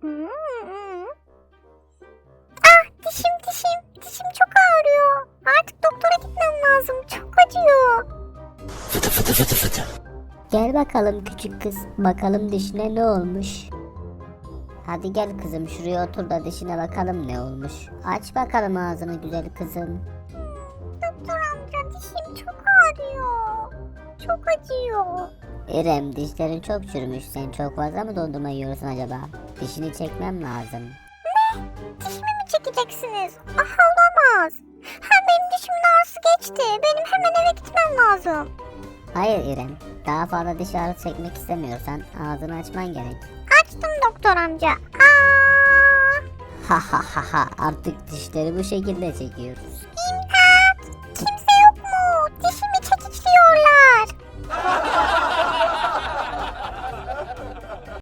Hmm. Ah dişim dişim. Dişim çok ağrıyor. Artık doktora gitmem lazım. Çok acıyor. Fıtı fıtı fıtı fıtı. Gel bakalım küçük kız. Bakalım dişine ne olmuş. Hadi gel kızım şuraya otur da dişine bakalım ne olmuş. Aç bakalım ağzını güzel kızım. Doktor amca dişim çok ağrıyor. Çok acıyor. İrem dişlerin çok çürümüş. Sen çok fazla mı dondurma yiyorsun acaba? Dişini çekmem lazım. Dişimi mi çekeceksiniz? Ah olamaz. Hem benim dişimin ağrısı geçti. Benim hemen eve gitmem lazım. Hayır İrem. Daha fazla diş ağrısı çekmek istemiyorsan ağzını açman gerek. Açtım doktor amca. Aa, Ha ha ha ha artık dişleri bu şekilde çekiyoruz.